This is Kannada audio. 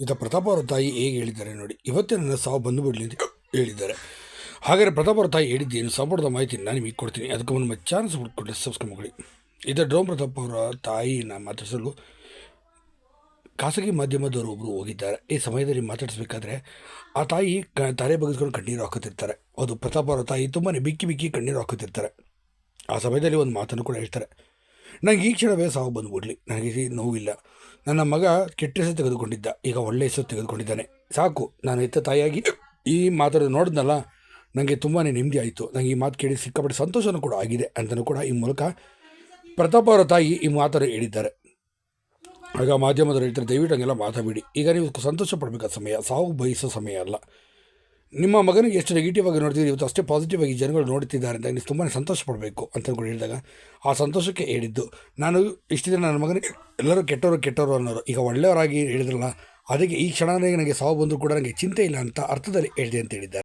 ಈತ ಪ್ರತಾಪ್ ಅವರ ತಾಯಿ ಹೇಗೆ ಹೇಳಿದ್ದಾರೆ ನೋಡಿ. ಇವತ್ತೇ ನನ್ನ ಸಾವು ಬಂದು ಬಿಡಲಿ ಅಂತ ಹೇಳಿದ್ದಾರೆ. ಹಾಗಾದರೆ ಪ್ರತಾಪ್ ಅವರ ತಾಯಿ ಹೇಳಿದ್ದೇನು? ಸಂಪುಟದ ಮಾಹಿತಿ ನಾನು ನಿಮಗೆ ಕೊಡ್ತೀನಿ. ಅದಕ್ಕೆ ಮುಂದೆ ಚಾನ್ಸ್ ಸಪೋರ್ಟ್ ಕೊಟ್ಟು ಸಬ್ಸ್ಕ್ರೈಬ್ ಮಾಡಿ ಇದು ಡ್ರೋಮ್ ಪ್ರತಾಪ್ ಅವರ ತಾಯಿನ ಮಾತಾಡಿಸಲು ಖಾಸಗಿ ಮಾಧ್ಯಮದವರು ಒಬ್ಬರು ಹೋಗಿದ್ದಾರೆ. ಈ ಸಮಯದಲ್ಲಿ ಮಾತಾಡಿಸ್ಬೇಕಾದ್ರೆ ಆ ತಾಯಿ ಕ ತಲೆ ಬಗೆಸ್ಕೊಂಡು ಕಣ್ಣೀರು ಹಾಕುತ್ತಿರ್ತಾರೆ. ಅದು ಪ್ರತಾಪ್ ಅವರ ತಾಯಿ ತುಂಬಾ ಬಿಕ್ಕಿ ಬಿಕ್ಕಿ ಕಣ್ಣೀರು ಹಾಕುತ್ತಿರ್ತಾರೆ. ಆ ಸಮಯದಲ್ಲಿ ಒಂದು ಮಾತನ್ನು ಕೂಡ ಹೇಳ್ತಾರೆ. ನನಗೆ ಈ ಕ್ಷಣವೇ ಸಾವು ಬಂದ್ಬಿಡ್ಲಿ ನನಗೆ ನೋವಿಲ್ಲ. ನನ್ನ ಮಗ ಕೆಟ್ಟ ಹೆಸರು ತೆಗೆದುಕೊಂಡಿದ್ದ. ಈಗ ಒಳ್ಳೆ ಹೆಸರು ತೆಗೆದುಕೊಂಡಿದ್ದಾನೆ. ಸಾಕು, ನಾನು ಹೆತ್ತ ತಾಯಿಯಾಗಿ ಈ ಮಾತನ್ನು ನೋಡಿದ್ನಲ್ಲ ನನಗೆ ತುಂಬಾ ನೆಮ್ಮದಿ ಆಯಿತು. ನನಗೆ ಈ ಮಾತು ಕೇಳಿ ಸಿಕ್ಕಾಪಟ್ಟೆ ಸಂತೋಷನೂ ಕೂಡ ಆಗಿದೆ ಅಂತಲೂ ಕೂಡ ಈ ಮೂಲಕ ಪ್ರತಾಪ್ ಅವರ ತಾಯಿ ಈ ಮಾತನ್ನು ಹೇಳಿದ್ದಾರೆ. ಆಗ ಮಾಧ್ಯಮದವರು ಹೇಳ್ತಾರೆ, ದಯವಿಟ್ಟು ಹಂಗೆಲ್ಲ ಮಾತಾಡಬೇಡಿ. ಈಗ ನೀವು ಸಂತೋಷ ಪಡಬೇಕಾದ ಸಮಯ, ಸಾವು ಬಯಸೋ ಸಮಯ ಅಲ್ಲ. ನಿಮ್ಮ ಮಗನಿಗೆ ಎಷ್ಟು ನೆಗೆಟಿವ್ ಆಗಿ ನೋಡ್ತಿದ್ದೀರಿ, ಇವತ್ತು ಅಷ್ಟೇ ಪಾಸಿಟಿವ್ ಆಗಿ ಜನಗಳು ನೋಡ್ತಿದ್ದಾರೆ ಅಂತ ನೀವು ತುಂಬಾ ಸಂತೋಷ ಪಡಬೇಕು ಅಂತ ಕೂಡ ಹೇಳಿದಾಗ ಆ ಸಂತೋಷಕ್ಕೆ ಹೇಳಿದ್ದು. ನಾನು ಇಷ್ಟು ದಿನ ನನ್ನ ಮಗನಿಗೆ ಎಲ್ಲರೂ ಕೆಟ್ಟವರು ಕೆಟ್ಟವರು ಅನ್ನೋರು. ಈಗ ಒಳ್ಳೆಯವರಾಗಿ ಹೇಳಿದ್ರಲ್ಲ, ಅದಕ್ಕೆ ಈ ಕ್ಷಣನೇ ನನಗೆ ಸಾವು ಬಂದರೂ ಕೂಡ ನನಗೆ ಚಿಂತೆ ಇಲ್ಲ ಅಂತ ಅರ್ಥದಲ್ಲಿ ಹೇಳಿದೆ ಅಂತ ಹೇಳಿದ್ದಾರೆ.